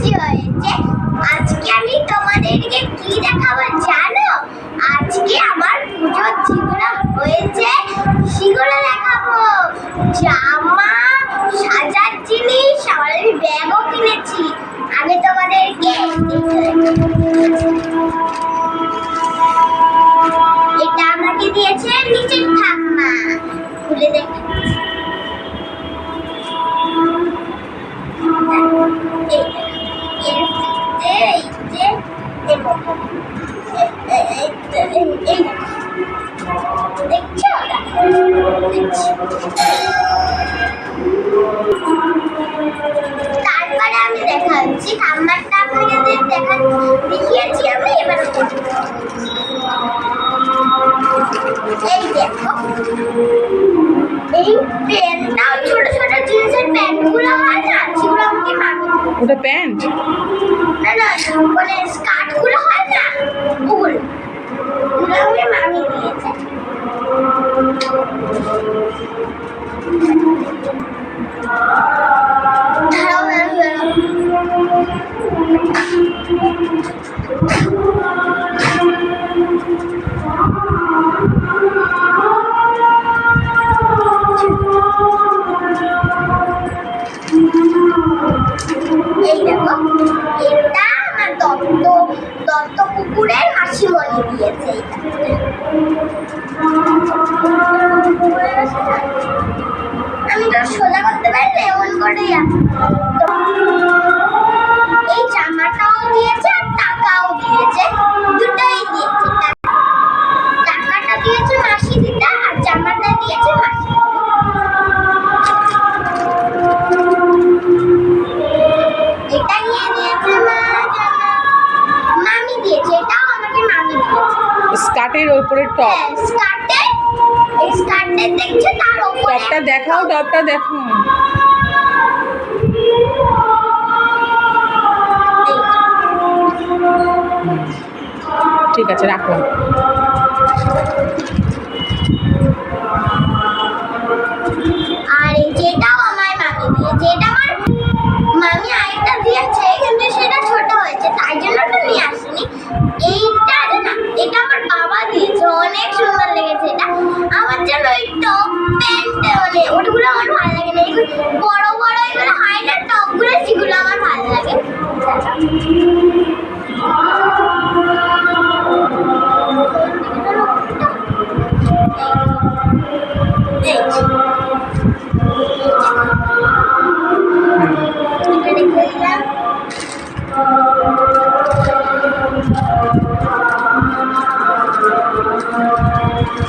বেশি হয়েছে। আজকে আমি তোমাদেরকে কি দেখাবো? দেখছি। তারপরে আমি দেখাচ্ছি ঠাম্মারটা আপনাকে দেখা দেখিয়েছি আমি এবার এই দেখো। এই পেনটাও ছোট ছোট জিন্সের প্যান্টগুলো হয় না সেগুলো আমাকে ওটা প্যান্ট? না না মানে স্কার্টগুলো হয় না ওগুলো ওগুলো আমাকে মামি দিয়েছে দত্ত কুকুরের মাসিমণি দিয়েছে এটা আমি তো সোজা করতে পারি না এমন করে এই জামাটাও দিয়েছে আর টাকাও দিয়েছে। দুটোই দিয়েছে। টাকাটা দিয়েছে মাসি দিদা আর জামাটা দিয়েছে মাসি এটা নিয়ে দিয়েছে মা মামি দিয়েছে এটাও আমাকে মামি দিয়েছে। স্কার্টের ওপরে টপ হ্যাঁ স্কার্টে টপটা দেখাও টপটা দেখাও ঠিক আছে রাখো ওগুলো আমার ভালো লাগে না। এগুলো বড় বড় এগুলো হয় টপগুলো সেগুলো আমার ভালো লাগে।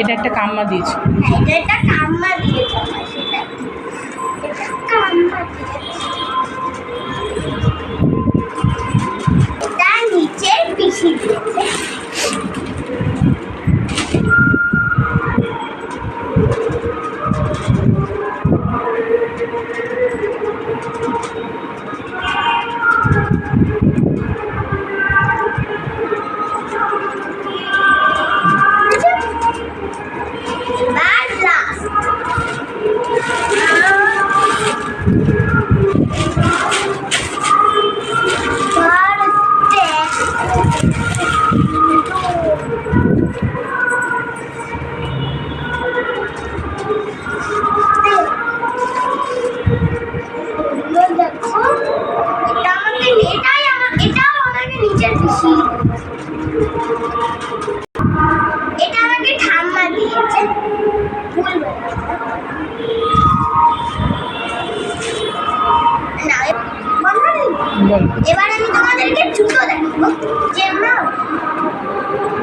এটা একটা কাম্মা দিয়েছে। এটা একটা কাম্মা দিয়েছে। এবার আমি তোমাদেরকে জুতো দেখাবো। যে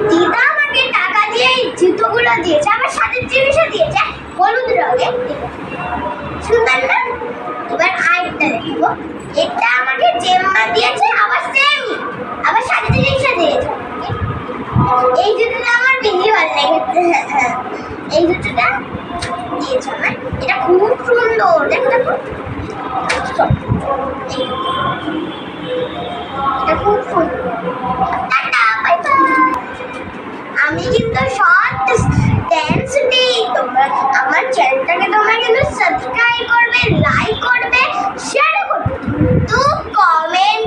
দিদা আমাকে টাকা দিয়ে এই জুতোগুলো দিয়েছে আবার সাথে জিনিসও দিয়েছে, হলুদ রঙের। সুন্দর না? এবার আরেকটা দেখাবো। এটা আমাকে জেম্মা দিয়েছে, আবার সেমই আবার সাথে জিনিসও দিয়েছে। এই জুতোটা আমার বেশি ভালো লেগেছে এই জুতোটা দিয়েছে আমার। এটা খুব সুন্দর, দেখো দেখো। একটা ফুল ফুল টাটা বাই আমি কিন্তু শর্ট ড্যান্স দিই তোমরা আমার চ্যানেলটাকে তোমরা কিন্তু সাবস্ক্রাইব করবে লাইক করবে শেয়ার করবে। কিন্তু কমেন্ট